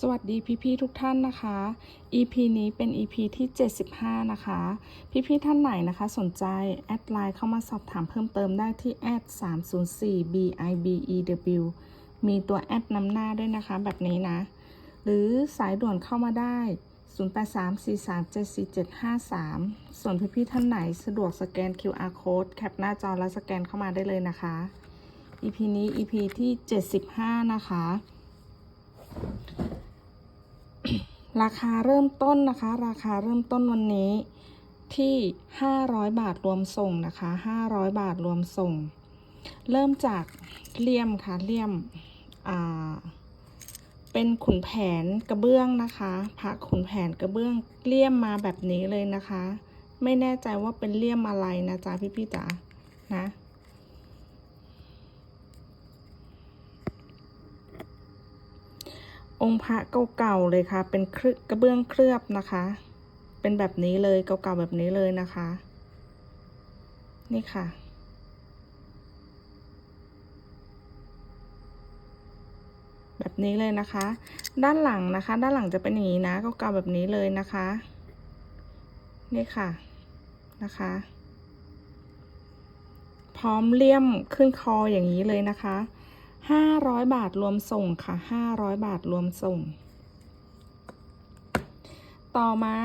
สวัสดีพี่ๆทุกท่านนะคะ EP นี้เป็น EP ที่ 75 นะคะ พี่ๆท่านไหนนะคะสนใจ แอดไลน์เข้ามาสอบถามเพิ่มเติมได้ที่แอด304 bibew มีตัวแอดนำหน้าด้วยนะคะแบบนี้นะ หรือสายด่วนเข้ามาได้ 0834374753 ส่วนพี่ๆท่านไหนสะดวกสแกน QR code แคปหน้าจอแล้วสแกนเข้ามาได้เลยนะคะ EP นี้ EP ที่ 75 นะคะ ราคาเริ่มต้นนะคะ ราคาเริ่มต้นวันนี้ที่ 500 บาทรวมส่งนะคะ 500 บาทรวมส่ง เริ่มจากเลี่ยมค่ะเลี่ยมอ่าเป็นขุนแผนกระเบื้องนะคะพระขุนแผนกระเบื้องเลี่ยมมาแบบนี้เลยนะคะ ไม่แน่ใจว่าเป็นเลี่ยมอะไรนะจ๊ะพี่ๆจ๋านะ องค์พระเก่าๆเลยค่ะ เป็นครือกระเบื้องเคลือบนะคะ เป็นแบบนี้เลยเก่าๆแบบนี้เลยนะคะ นี่ค่ะ แบบนี้เลยนะคะ ด้านหลังนะคะ ด้านหลังจะเป็นอย่างนี้นะเก่าๆแบบนี้เลยนะคะ นี่ค่ะนะคะ พร้อมเลี่ยมขึ้นคออย่างนี้เลยนะคะ ห้าร้อยบาทรวมส่งค่ะห้าร้อยบาทรวมส่ง ต่อมา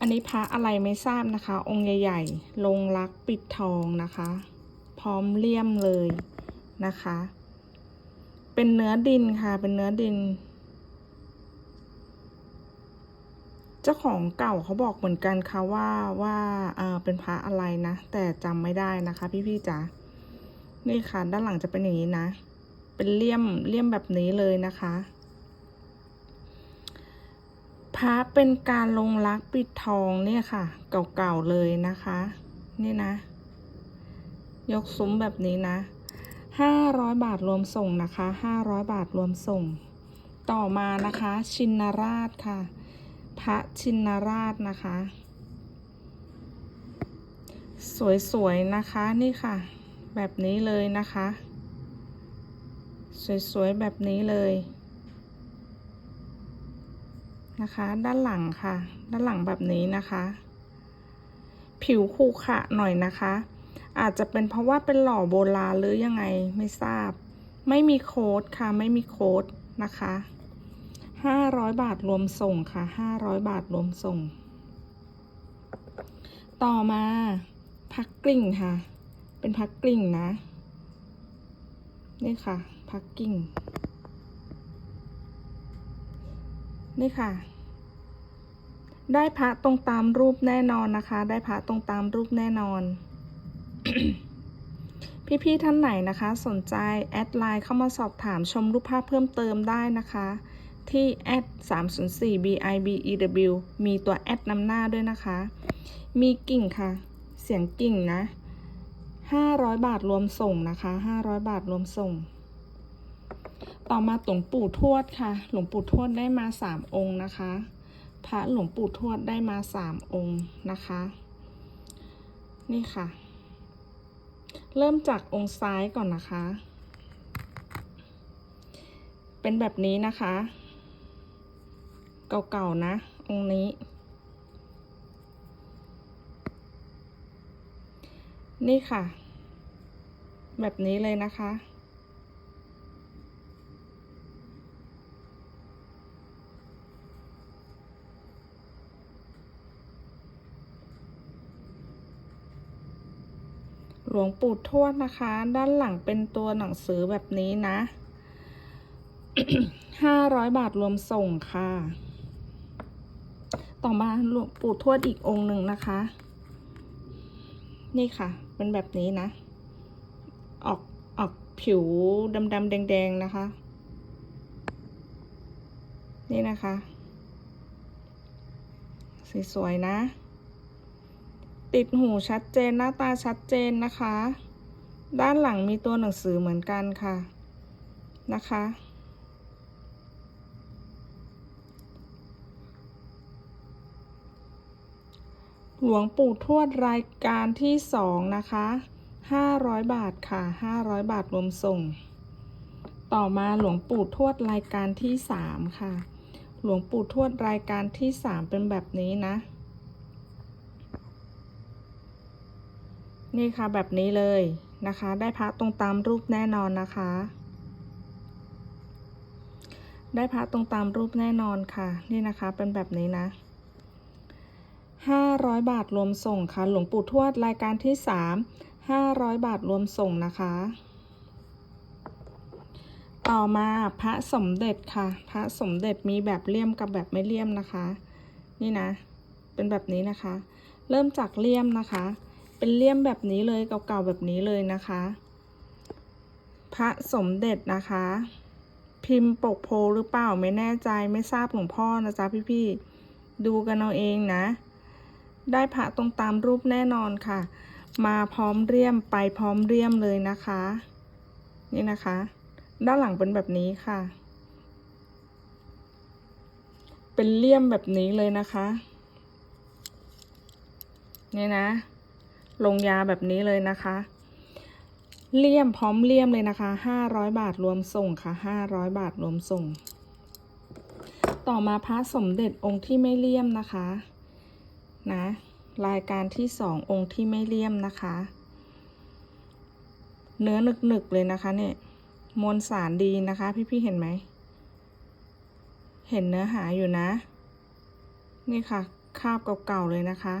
อันนี้พระอะไรไม่ทราบนะคะ องค์ใหญ่ ๆ ลงรักปิดทองนะคะ พร้อมเลี่ยมเลยนะคะ เป็นเนื้อดินค่ะ เป็นเนื้อดิน เจ้าของเก่าเขาบอกเหมือนกันค่ะว่าว่าเออเป็นพระอะไรนะ แต่จำไม่ได้นะคะ พี่ๆจ๋า นี่ค่ะ ด้านหลังจะเป็นอย่างนี้นะ เป็นเลี่ยมเลี่ยมแบบนี้เลยนะคะพระเป็นการลงรักปิดทองเนี่ยค่ะ เก่าๆเลยนะคะ นี่นะ ยกซุ้มแบบนี้นะห้าร้อยบาทรวมส่งนะคะห้าร้อยบาทรวมส่ง ต่อมานะคะ ชินราชค่ะ พระชินราชนะคะ สวยๆนะคะนี่ค่ะ แบบนี้เลยนะคะ สวยๆ แบบนี้เลย นะคะ ด้านหลังค่ะ ด้านหลังแบบนี้นะคะ ผิวขรุขะหน่อยนะคะ อาจจะเป็นเพราะว่าเป็นหล่อโบราณหรือยังไงไม่ทราบ ไม่มีโค้ดค่ะ ไม่มีโค้ดนะคะห้าร้อยบาทรวมส่งค่ะห้าร้อยบาทรวมส่ง ต่อมาพักกลิ่งค่ะ เป็นพักกลิ่งนะ นี่ค่ะพักกิ่ง นี่ค่ะ ได้พระตรงตามรูปแน่นอนนะคะ ได้พระตรงตามรูปแน่นอน พี่ๆท่านไหนนะคะ สนใจแอดไลน์เข้ามาสอบถามชมรูปภาพเพิ่มเติมได้นะคะ ที่แอด304 bibew มีตัวแอดนำหน้าด้วยนะคะ มีกิ่งค่ะ เสียงกิ่งนะ 500 บาทรวมส่งนะคะ 500 บาทรวมส่ง ต่อมาหลวงปู่ทวดค่ะ หลวงปู่ทวดได้มา 3 องค์นะคะ พระหลวงปู่ทวดได้มา 3 องค์นะคะ นี่ค่ะ เริ่มจากองค์ซ้ายก่อนนะคะ เป็นแบบนี้นะคะ เก่าๆนะ องค์นี้ นี่ค่ะ แบบนี้เลยนะคะ หลวงปู่ทวดนะคะ ด้านหลังเป็นตัวหนังสือแบบนี้นะห้าร้อยบาทรวมส่งค่ะ ต่อมาหลวงปู่ทวดอีกองค์หนึ่งนะคะ นี่ค่ะ เป็นแบบนี้นะ ออกออกผิวดำดำแดงแดง ๆ นะคะ นี่นะคะ สวยๆนะ ติดหูชัดเจนหน้าตาชัดเจนนะคะ ด้านหลังมีตัวหนังสือเหมือนกันค่ะนะคะ หลวงปู่ทวดรายการที่สองนะคะห้าร้อยบาทค่ะห้าร้อยบาทรวมส่ง ต่อมาหลวงปู่ทวดรายการที่สามค่ะ หลวงปู่ทวดรายการที่สามเป็นแบบนี้นะ นี่ค่ะแบบนี้เลยนะคะ ได้พระตรงตามรูปแน่นอนนะคะ ได้พระตรงตามรูปแน่นอนค่ะ นี่นะคะเป็นแบบนี้นะ 500 บาทรวมส่งค่ะ หลวงปู่ทวดรายการที่ 3 500 บาทรวมส่งนะคะ ต่อมาพระสมเด็จค่ะ พระสมเด็จมีแบบเลี่ยมกับแบบไม่เลี่ยมนะคะ นี่นะ เป็นแบบนี้นะคะ เริ่มจากเลี่ยมนะคะ เป็นเลี่ยมแบบนี้เลยเก่าๆแบบนี้เลยนะคะ พระสมเด็จนะคะ พิมพ์ปกโพหรือเปล่าไม่แน่ใจไม่ทราบหลวงพ่อนะจ๊ะพี่ๆดูกันเอาเองนะ ได้พระตรงตามรูปแน่นอนค่ะ มาพร้อมเรียมไปพร้อมเรียมเลยนะคะ นี่นะคะ ด้านหลังเป็นแบบนี้ค่ะ เป็นเลี่ยมแบบนี้เลยนะคะนี่นะ ลงยาแบบนี้เลยนะคะ เลี่ยมพร้อมเลี่ยมเลยนะคะ500บาทรวมส่งค่ะ500บาทรวมส่ง ต่อมาพระสมเด็จองค์ที่ไม่เลี่ยมนะคะ นะรายการที่สององค์ที่ไม่เลี่ยมนะคะ เนื้อหนึกๆเลยนะคะเนี่ยมวลสารดีนะคะ พี่ๆเห็นไหม เห็นเนื้อหาอยู่นะ นี่ค่ะ คาบเก่าๆเลยนะคะ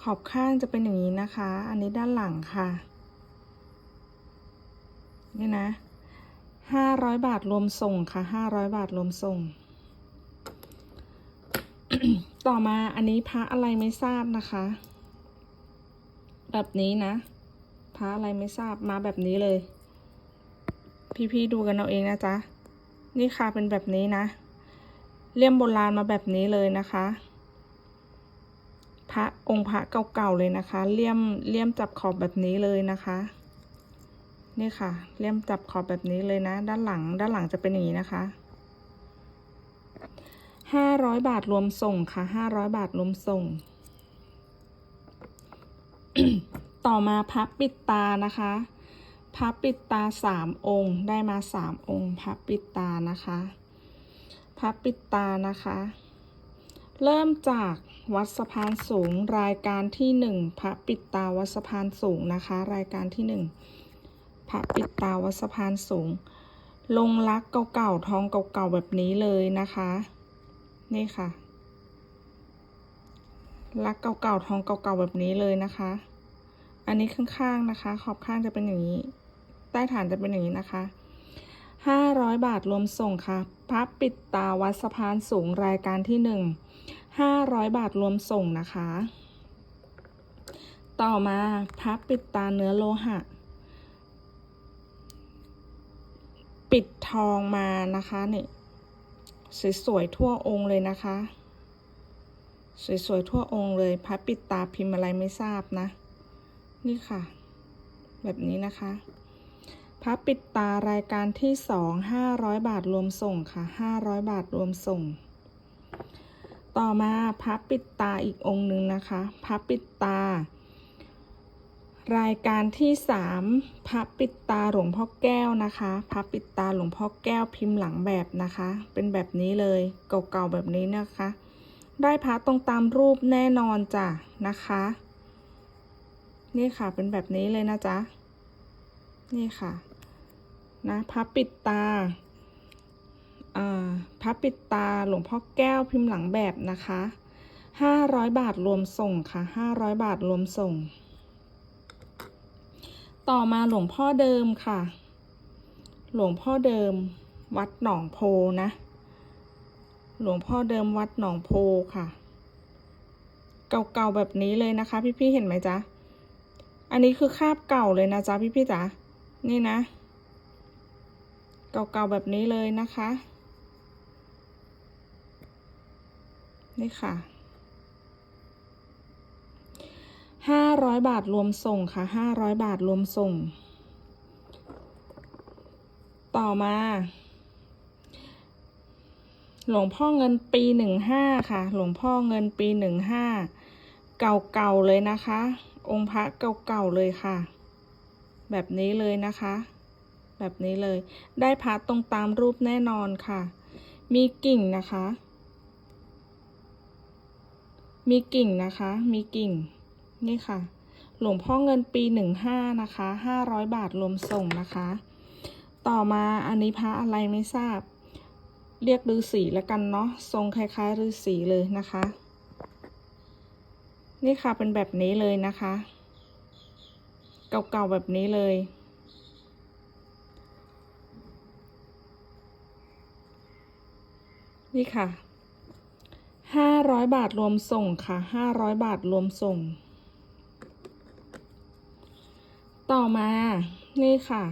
ขอบข้างจะเป็นอย่างนี้นะคะ อันนี้ด้านหลังค่ะ นี่นะห้าร้อยบาทรวมส่งค่ะห้าร้อยบาทรวมส่ง ต่อมาอันนี้พระอะไรไม่ทราบนะคะ แบบนี้นะพระอะไรไม่ทราบมาแบบนี้เลย พี่ๆดูกันเอาเองนะจ๊ะนี่ค่ะเป็นแบบนี้นะ เลี่ยมโบราณมาแบบนี้เลยนะคะ พระองค์พระเก่าๆเลยนะคะ เลี่ยมเลี่ยมจับขอบแบบนี้เลยนะคะนี่ค่ะ เลี่ยมจับขอบแบบนี้เลยนะ ด้านหลังด้านหลังจะเป็นอย่างนี้นะคะ ห้าร้อยบาทรวมส่งค่ะห้าร้อยบาทรวมส่ง ต่อมาพับปิดตานะคะพับปิดตาสามองค์ ได้มาสามองค์พับปิดตานะคะพับปิดตานะคะ เริ่มจากวัดสะพานสูงรายการที่หนึ่งพระปิดตาวัดสะพานสูงนะคะ รายการที่หนึ่งพระปิดตาวัดสะพานสูง ลงรักเก่าๆทองเก่าๆแบบนี้เลยนะคะ นี่ค่ะรักเก่าๆทองเก่าๆแบบนี้เลยนะคะ อันนี้ข้างๆนะคะ ขอบข้างจะเป็นอย่างนี้ ใต้ฐานจะเป็นอย่างนี้นะคะห้าร้อยบาทรวมส่งค่ะพระปิดตาวัดสะพานสูงรายการที่หนึ่งห้าร้อยบาทรวมส่งนะคะ ต่อมาพับปิดตาเนื้อโลหะ ปิดทองมานะคะเนี่ย สวยๆทั่วองค์เลยนะคะ สวยๆทั่วองค์เลยพับปิดตาพิมพ์อะไรไม่ทราบนะ นี่ค่ะ แบบนี้นะคะพับปิดตารายการที่สองห้าร้อยบาทรวมส่งค่ะห้าร้อยบาทรวมส่ง ต่อมาพับปิดตาอีกองค์หนึ่งนะคะพับปิดตา รายการที่สามพับปิดตาหลวงพ่อแก้วนะคะพับปิดตาหลวงพ่อแก้วพิมพ์หลังแบบนะคะ เป็นแบบนี้เลยเก่าๆแบบนี้นะคะ ได้พระตรงตามรูปแน่นอนจ้ะนะคะ นี่ค่ะเป็นแบบนี้เลยนะจ๊ะนี่ค่ะนะพับปิดตาอ่าพับปิดตาหลวงพ่อแก้วพิมพ์หลังแบบนะคะห้าร้อยบาทรวมส่งค่ะห้าร้อยบาทรวมส่ง ต่อมาหลวงพ่อเดิมค่ะ หลวงพ่อเดิม วัดหนองโพนะ หลวงพ่อเดิมวัดหนองโพค่ะ เก่าๆแบบนี้เลยนะคะ พี่ๆเห็นไหมจ๊ะ อันนี้คือคาบเก่าเลยนะจ๊ะพี่ๆจ๋านี่นะ เก่าๆแบบนี้เลยนะคะ นี่ค่ะ ห้าร้อยบาทรวมส่งค่ะห้าร้อยบาทรวมส่ง ต่อมา หลวงพ่อเงินปีหนึ่งห้าค่ะ หลวงพ่อเงินปีหนึ่งห้าเก่าๆเลยนะคะ องค์พระเก่าๆเลยค่ะ แบบนี้เลยนะคะ แบบนี้เลย ได้พระตรงตามรูปแน่นอนค่ะ มีกิ่งนะคะ มีกิ่งนะคะ มีกิ่ง นี่ค่ะ หลวงพ่อเงินปีหนึ่งห้านะคะห้าร้อยบาทรวมส่งนะคะ ต่อมาอันนี้พระอะไรไม่ทราบ เรียกฤาษีแล้วกันเนาะทรงคล้ายๆฤาษีเลยนะคะ นี่ค่ะเป็นแบบนี้เลยนะคะ เก่าๆแบบนี้เลยนี่ค่ะห้าร้อยบาทรวมส่งค่ะห้าร้อยบาทรวมส่ง ต่อมานี่ค่ะ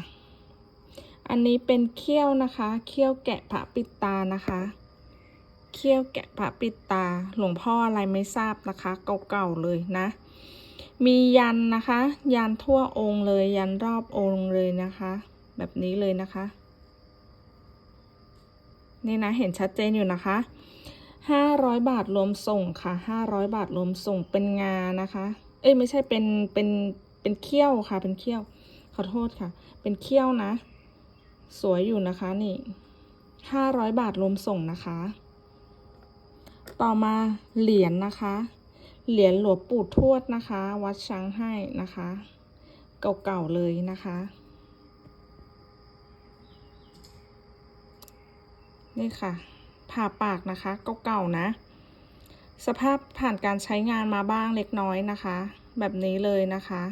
อันนี้เป็นเขี้ยวนะคะ เขี้ยวแกะพระปิดตานะคะ เขี้ยวแกะพระปิดตา หลวงพ่ออะไรไม่ทราบนะคะ เก่าๆเลยนะ มียันนะคะ ยันทั่วองค์เลย ยันรอบองค์เลยนะคะ แบบนี้เลยนะคะ นี่นะ เห็นชัดเจนอยู่นะคะห้าร้อยบาทรวมส่งค่ะห้าร้อยบาทรวมส่งเป็นงานะคะ เอ้ยไม่ใช่เป็นเป็น เป็นเขี้ยวค่ะ เป็นเขี้ยว ขอโทษค่ะ เป็นเขี้ยวนะ สวยอยู่นะคะนี่ห้าร้อยบาทรวมส่งนะคะ ต่อมาเหรียญนะคะ เหรียญหลวงปู่ทวดนะคะ วัดช้างให้นะคะ เก่าๆเลยนะคะ นี่ค่ะ ผ่าปากนะคะ เก่าๆนะ สภาพผ่านการใช้งานมาบ้างเล็กน้อยนะคะ แบบนี้เลยนะคะ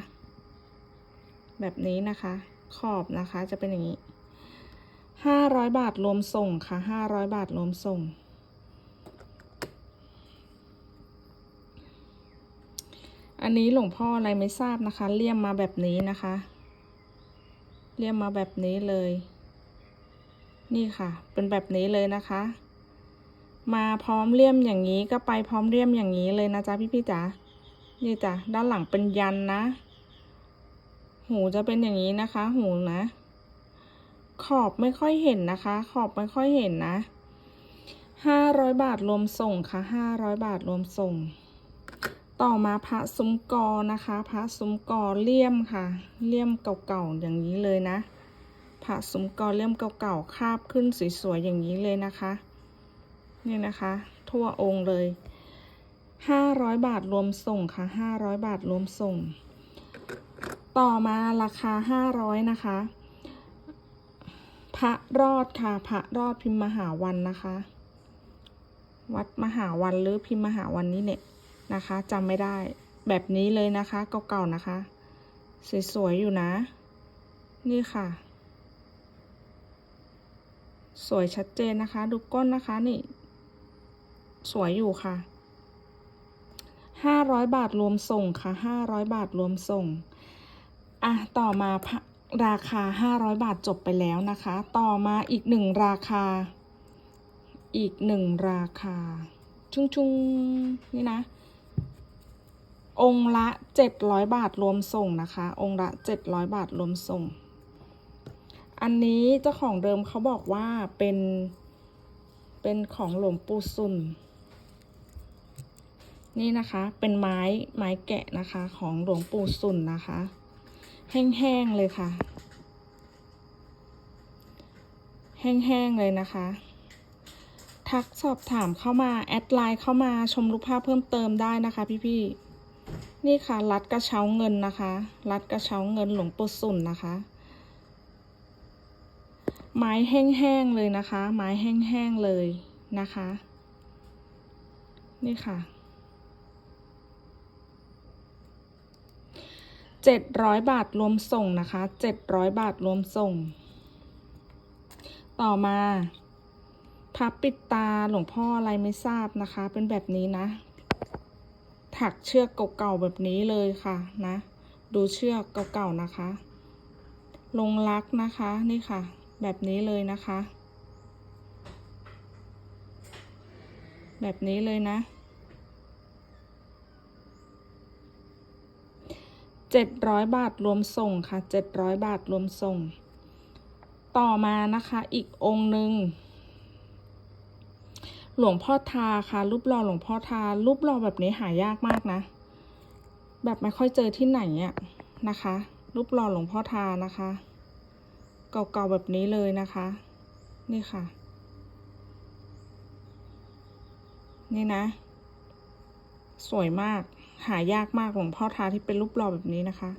แบบนี้นะคะ ขอบนะคะจะเป็นอย่างนี้ห้าร้อยบาทรวมส่งค่ะห้าร้อยบาทรวมส่ง อันนี้หลวงพ่ออะไรไม่ทราบนะคะ เลี่ยมมาแบบนี้นะคะ เลี่ยมมาแบบนี้เลย นี่ค่ะ เป็นแบบนี้เลยนะคะ มาพร้อมเลี่ยมอย่างนี้ก็ไปพร้อมเลี่ยมอย่างนี้เลยนะจ๊ะพี่พี่จ๋านี่จ้ะด้านหลังเป็นยันนะ หูจะเป็นอย่างนี้นะคะ หูนะ ขอบไม่ค่อยเห็นนะคะ ขอบไม่ค่อยเห็นนะห้าร้อยบาทรวมส่งค่ะห้าร้อยบาทรวมส่ง ต่อมาพระซุ้มกอนะคะ พระซุ้มกอเลี่ยมค่ะ เลี่ยมเก่าๆอย่างนี้เลยนะพระซุ้มกอเลี่ยมเก่าๆคาบขึ้นสวยๆอย่างนี้เลยนะคะ นี่นะคะ ทั่วองค์เลยห้าร้อยบาทรวมส่งค่ะห้าร้อยบาทรวมส่ง ต่อมาราคาห้าร้อยนะคะ พระรอดค่ะพระรอดพิมพ์มหาวันนะคะ วัดมหาวันหรือพิมพ์มหาวันนี้เนี่ยนะคะจำไม่ได้แบบนี้เลยนะคะเก่าๆนะคะ สวยๆอยู่นะ นี่ค่ะ สวยชัดเจนนะคะ ดูก้นนะคะนี่ สวยอยู่ค่ะห้าร้อยบาทรวมส่งค่ะห้าร้อยบาทรวมส่ง อะต่อมาราคาห้าร้อยบาทจบไปแล้วนะคะ ต่อมาอีกหนึ่งราคา อีกหนึ่งราคา ชุงชุงๆนี่นะ องค์ละเจ็ดร้อยบาทรวมส่งนะคะ องค์ละเจ็ดร้อยบาทรวมส่ง อันนี้เจ้าของเดิมเขาบอกว่าเป็น เป็นของหลวงปู่ซุนนี่นะคะ เป็นไม้ไม้แกะนะคะของหลวงปู่ซุนนะคะ แห้งๆเลยค่ะ แห้งๆเลยนะคะ ทักสอบถามเข้ามา แอดไลน์เข้ามาชมรูปภาพเพิ่มเติมได้นะคะพี่ๆ นี่ค่ะ รัดกระเช้าเงินนะคะ รัดกระเช้าเงินหลวงปู่สุนนะคะ ไม้แห้งๆเลยนะคะ ไม้แห้งๆเลยนะคะ นี่ค่ะ เจ็ดร้อยบาทรวมส่งนะคะเจ็ดร้อยบาทรวมส่ง ต่อมาพับปิดตาหลวงพ่ออะไรไม่ทราบนะคะ เป็นแบบนี้นะ ถักเชือกเก่าๆแบบนี้เลยค่ะนะ ดูเชือกเก่าๆนะคะ ลงรักนะคะนี่ค่ะ แบบนี้เลยนะคะ แบบนี้เลยนะ เจ็ดร้อยบาทรวมส่งค่ะเจ็ดร้อยบาทรวมส่ง ต่อมานะคะอีกองค์หนึ่งหลวงพ่อทาค่ะ รูปหล่อหลวงพ่อทา รูปหล่อแบบนี้หายากมากนะ แบบไม่ค่อยเจอที่ไหนอะนะคะ รูปหล่อหลวงพ่อทานะคะ เก่าๆแบบนี้เลยนะคะ นี่ค่ะ นี่นะ สวยมาก หายากมากหลวงพ่อทาที่เป็นรูปหล่อแบบนี้นะคะ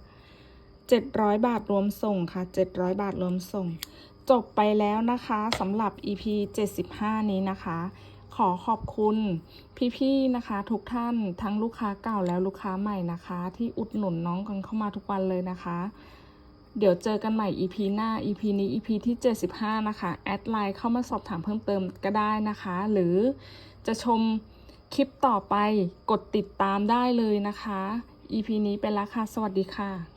เจ็ดร้อยบาทรวมส่งค่ะเจ็ดร้อยบาทรวมส่ง จบไปแล้วนะคะสำหรับ EP 75 นี้นะคะ ขอขอบคุณพี่ๆนะคะ ทุกท่านทั้งลูกค้าเก่าแล้วลูกค้าใหม่นะคะ ที่อุดหนุนน้องกันเข้ามาทุกวันเลยนะคะ เดี๋ยวเจอกันใหม่ EP หน้า EP นี้ EP ที่ 75 นะคะ แอดไลน์เข้ามาสอบถามเพิ่มเติมก็ได้นะคะ หรือจะชม คลิปต่อไปกดติดตามได้เลยนะคะ EP นี้เป็นแล้วค่ะสวัสดีค่ะ